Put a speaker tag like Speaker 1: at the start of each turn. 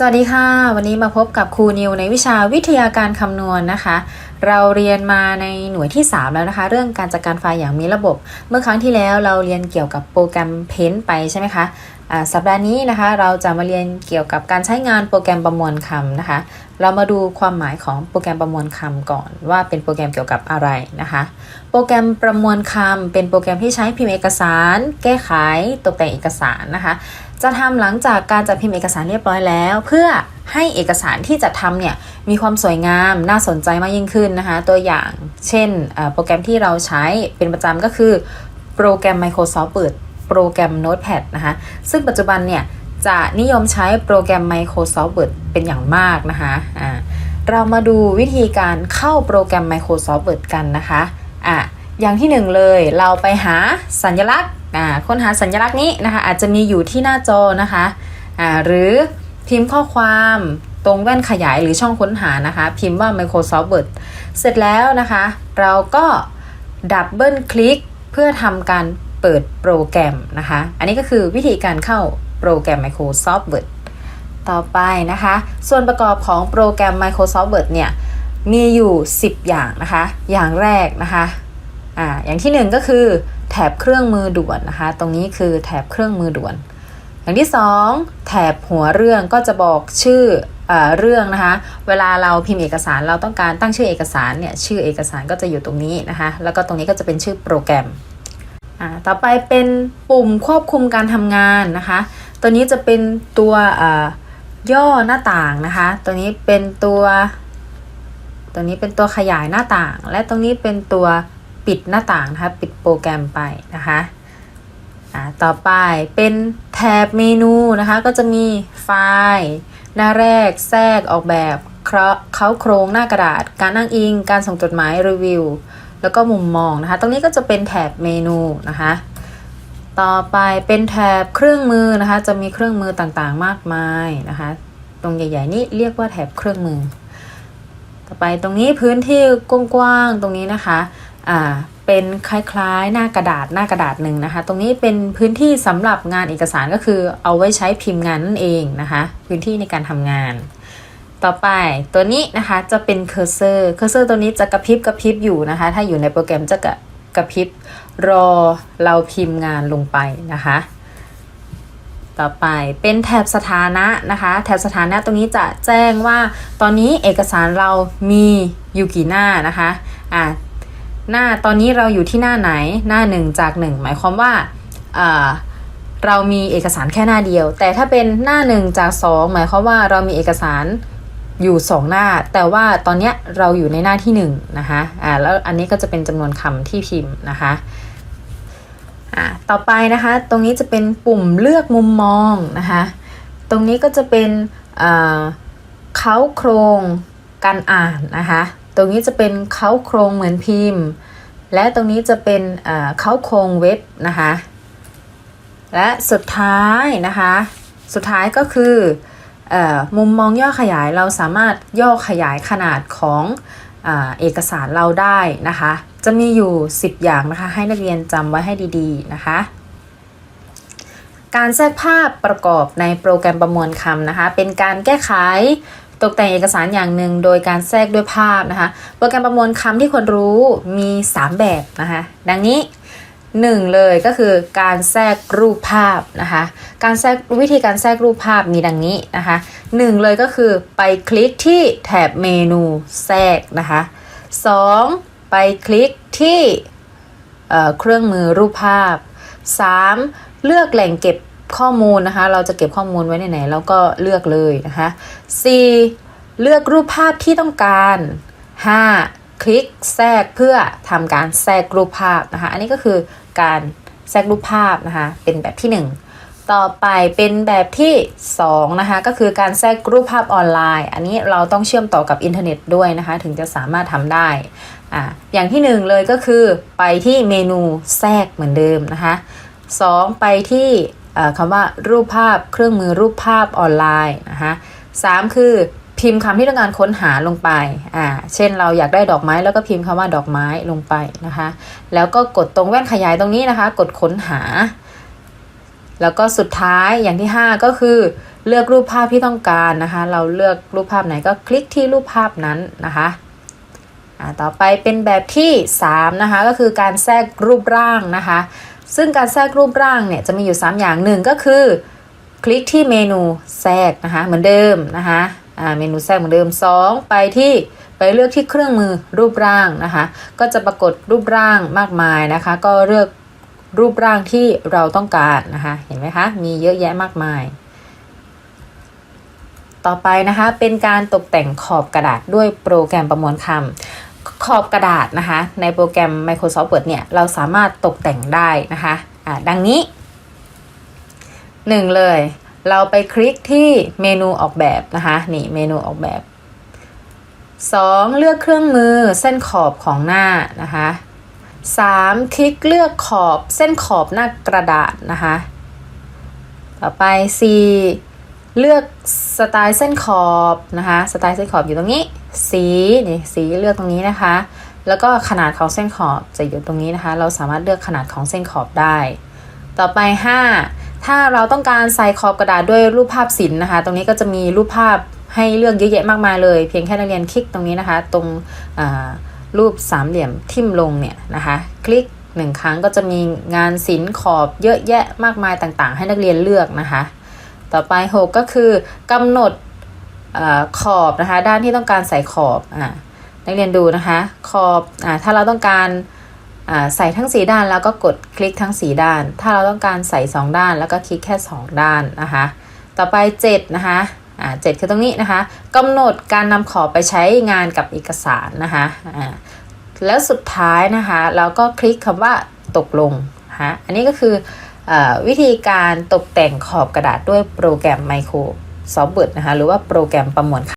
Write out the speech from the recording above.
Speaker 1: สวัสดีค่ะ วันนี้มาพบกับครูนิวในวิชาวิทยาการคำนวณนะคะ เราเรียนมาในหน่วยที่ 3 แล้วนะคะ เรื่องการจัดการไฟล์อย่างมีระบบ เมื่อครั้งที่แล้วเราเรียนเกี่ยวกับโปรแกรมเพ้นไปใช่ไหมคะ สัปดาห์นี้นะคะเราจะมาเรียนเกี่ยวกับการใช้งานโปรแกรมประมวลคำนะคะ เรามาดูความหมายของโปรแกรมประมวลคำก่อน ว่าเป็นโปรแกรมเกี่ยวกับอะไรนะคะ โปรแกรมประมวลคำเป็นโปรแกรมที่ใช้พิมพ์เอกสาร แก้ไขตกแต่งเอกสารนะคะ จะทำหลังจากการจัดพิมพ์เอกสารเรียบร้อยแล้ว เพื่อให้เอกสารที่จะทำเนี่ยมีความสวยงามน่าสนใจมากยิ่งขึ้นนะคะ ตัวอย่างเช่นโปรแกรมที่เราใช้เป็นประจำก็คือโปรแกรม Microsoft Word โปรแกรม Notepad นะคะ ซึ่งปัจจุบันเนี่ย จะนิยมใช้โปรแกรม Microsoft Word เป็นอย่างมากนะคะอ่าเรามาดูวิธีการเข้าโปรแกรม Microsoft Word กันนะคะอะอย่างที่หนึ่งเลยเราไปหาสัญลักษณ์อ่าค้นหาสัญลักษณ์นี้นะคะ อาจจะมีอยู่ที่หน้าจอนะคะอ่าหรือพิมพ์ข้อความตรงแว่นขยายหรือช่องค้นหานะคะ พิมพ์ว่า Microsoft Word เสร็จแล้วนะคะ เราก็ดับเบิลคลิกเพื่อทำการ เปิดโปรแกรมนะคะ อันนี้ก็คือวิธีการเข้าโปรแกรม Microsoft Word ต่อไปนะคะ ส่วนประกอบของโปรแกรม Microsoft Word เนี่ย มีอยู่ 10 อย่างนะคะ อย่างแรกนะคะอ่าอย่างที่หนึ่งก็คือแถบเครื่องมือด่วนนะคะ ตรงนี้คือแถบเครื่องมือด่วน อย่างที่สองแถบหัวเรื่องก็จะบอกชื่อเออเรื่องนะคะ เวลาเราพิมพ์เอกสารเราต้องการตั้งชื่อเอกสารเนี่ย ชื่อเอกสารก็จะอยู่ตรงนี้นะคะ แล้วก็ตรงนี้ก็จะเป็นชื่อโปรแกรม อ่าต่อไปเป็นปุ่มควบคุมการทำงานนะคะ ตัวนี้จะเป็นตัวอ่าย่อหน้าต่างนะคะ ตัวนี้เป็นตัวตัวนี้เป็นตัวขยายหน้าต่าง และตรงนี้เป็นตัวปิดหน้าต่างนะคะ ปิดโปรแกรมไปนะคะอ่าต่อไปเป็นแถบเมนูนะคะ ก็จะมีไฟล์ หน้าแรก แทรกออกแบบเคราะห์เขาโครงหน้ากระดาษ การอ้างอิง การส่งจดหมายรีวิว แล้วก็มุมมองนะคะ ตรงนี้ก็จะเป็นแถบเมนูนะคะ ต่อไปเป็นแถบเครื่องมือนะคะ จะมีเครื่องมือต่างๆมากมายนะคะ ตรงใหญ่ๆนี่เรียกว่าแถบเครื่องมือ ต่อไปตรงนี้พื้นที่กว้างๆตรงนี้นะคะ อ่าเป็นคล้ายๆ หน้ากระดาษหน้ากระดาษหนึ่งนะคะ ตรงนี้เป็นพื้นที่สำหรับงานเอกสารก็คือเอาไว้ใช้พิมพ์งานนั่นเองนะคะ พื้นที่ในการทำงาน ต่อไปตัวนี้นะคะจะเป็นเคอร์เซอร์เคอร์เซอร์ตัวนี้จะกระพริบกระพริบอยู่นะคะ ถ้าอยู่ในโปรแกรมจะกระกระพริบรอเราพิมพ์งานลงไปนะคะ ต่อไปเป็นแถบสถานะนะคะ แถบสถานะตรงนี้จะแจ้งว่าตอนนี้เอกสารเรามีอยู่กี่หน้านะคะอ่าหน้าตอนนี้เราอยู่ที่หน้าไหนหน้า 1 จาก 1 หมายความว่าอ่าเรามีเอกสารแค่หน้าเดียว แต่ถ้าเป็นหน้า 1 จาก 2 หมายความว่าเรามีเอกสาร อยู่ 2 หน้า แต่ว่าตอนเนี้ยเราอยู่ในหน้าที่ 1 นะคะอ่าแล้วอันนี้ก็จะเป็นจำนวนคำที่พิมพ์นะคะอ่าต่อไปนะคะ ตรงนี้จะเป็นปุ่มเลือกมุมมองนะคะ ตรงนี้ก็จะเป็นอ่าเค้าโครงการอ่านนะคะ ตรงนี้จะเป็นเค้าโครงเหมือนพิมพ์ และตรงนี้จะเป็นอ่าเค้าโครงเว็บนะคะ และสุดท้ายนะคะ สุดท้ายก็คือ มุมมองย่อขยายเราสามารถย่อขยายขนาดของอเอกสารเราได้นะคะ จะมีอยู่ 10 อย่างนะคะให้นักเรียนจำไว้ให้ดีๆนะคะการแทรกภาพประกอบในโปรแกรมประมวลคำนะคะ เป็นการแก้ไขตกแต่งเอกสารอย่างหนึ่งโดยการแทรกด้วยภาพนะคะ โปรแกรมประมวลคำที่ควรรู้มี 3 แบบนะคะ ดังนี้ หนึ่งเลยก็คือการแทรกรูปภาพนะคะ การแทรกวิธีการแทรกรูปภาพมีดังนี้นะคะหนึ่งเลยก็คือไปคลิกที่แถบเมนูแทรกนะคะสองไปคลิกที่เครื่องมือรูปภาพสามเลือกแหล่งเก็บข้อมูลนะคะ เราจะเก็บข้อมูลไว้ในไหนเราก็เลือกเลยนะคะสี่เลือกรูปภาพที่ต้องการห้า ลิกแทรกเพื่อทำการแทรกรูปภาพนะคะ อันนี้ก็คือการแทรกรูปภาพนะคะ เป็นแบบที่ 1 ต่อไปเป็นแบบที่2นะคะ ก็คือการแทรกรูปภาพออนไลน์ อันนี้เราต้องเชื่อมต่อกับอินเทอร์เน็ตด้วยนะคะ ถึงจะสามารถทำได้อ่าอย่างที่ 1 เลยก็คือไปที่เมนูแทรกเหมือนเดิมนะคะ2ไปที่คำว่ารูปภาพเครื่องมือรูปภาพออนไลน์นะคะสามคือ พิมพ์คำที่ต้องการค้นหาลงไป อ่า เช่นเราอยากได้ดอกไม้แล้วก็พิมพ์คำว่าดอกไม้ลงไปนะคะ แล้วก็กดตรงแว่นขยายตรงนี้นะคะ กดค้นหา แล้วก็สุดท้ายอย่างที่ 5 ก็คือ เลือกรูปภาพที่ต้องการนะคะ เราเลือกรูปภาพไหนก็คลิกที่รูปภาพนั้นนะคะอ่าต่อไปเป็นแบบที่ 3 นะคะ ก็คือการแทรกรูปร่างนะคะ ซึ่งการแทรกรูปร่างเนี่ยจะมีอยู่ 3 อย่างหนึ่งก็คือ คลิกที่เมนูแทรกนะคะเหมือนเดิมนะคะ อ่าเมนูแทรกเหมือนเดิม 2 ไปที่ไปเลือกที่เครื่องมือรูปร่างนะคะ ก็จะปรากฏรูปร่างมากมายนะคะ ก็เลือกรูปร่างที่เราต้องการนะคะ เห็นไหมคะ มีเยอะแยะมากมาย ต่อไปนะคะ เป็นการตกแต่งขอบกระดาษด้วยโปรแกรมประมวลคำขอบกระดาษนะคะ ในโปรแกรม Microsoft Word เนี่ย เราสามารถตกแต่งได้นะคะอ่าดังนี้ 1 เลย เราไปคลิกที่เมนูออกแบบนะคะ นี่เมนูออกแบบ 2. เลือกเครื่องมือเส้นขอบของหน้านะคะ 3. คลิกเลือกขอบเส้นขอบหน้ากระดาษนะคะ ต่อไป 4. เลือกสไตล์เส้นขอบนะคะสไตล์เส้นขอบอยู่ตรงนี้ สีนี่สีเลือกตรงนี้นะคะ แล้วก็ขนาดของเส้นขอบจะอยู่ตรงนี้นะคะ เราสามารถเลือกขนาดของเส้นขอบได้ ต่อไป 5 ถ้าเราต้องการใส่ขอบกระดาษด้วยรูปภาพศิลป์นะคะ ตรงนี้ก็จะมีรูปภาพให้เลือกเยอะแยะมากมายเลย เพียงแค่นักเรียนคลิกตรงนี้นะคะ ตรงรูปสามเหลี่ยมทิ่มลงเนี่ยนะคะ คลิกหนึ่งครั้งก็จะมีงานศิลป์ขอบเยอะแยะมากมายต่างๆ ให้นักเรียนเลือกนะคะ ต่อไป 6 ก็คือกำหนดอขอบนะคะ ด้านที่ต้องการใส่ขอบอนักเรียนดูนะคะ ขอบอถ้าเราต้องการ ใส่ทั้ง 4 ด้านแล้วก็กดคลิกทั้ง 4 ด้าน ถ้าเราต้องการใส่ 2 ด้านแล้วก็คลิกแค่ 2 ด้านนะคะ ต่อไป 7 นะคะอ่า7คือตรงนี้นะคะกำหนดการนำขอบไปใช้งานกับเอกสารนะคะอ่าแล้วสุดท้ายนะคะเราก็คลิกคำว่าตกลงนะอันนี้ก็คืออวิธีการตกแต่งขอบกระดาษด้วยโปรแกรม Microsoft Word นะคะหรือว่าโปรแกรมประมวลค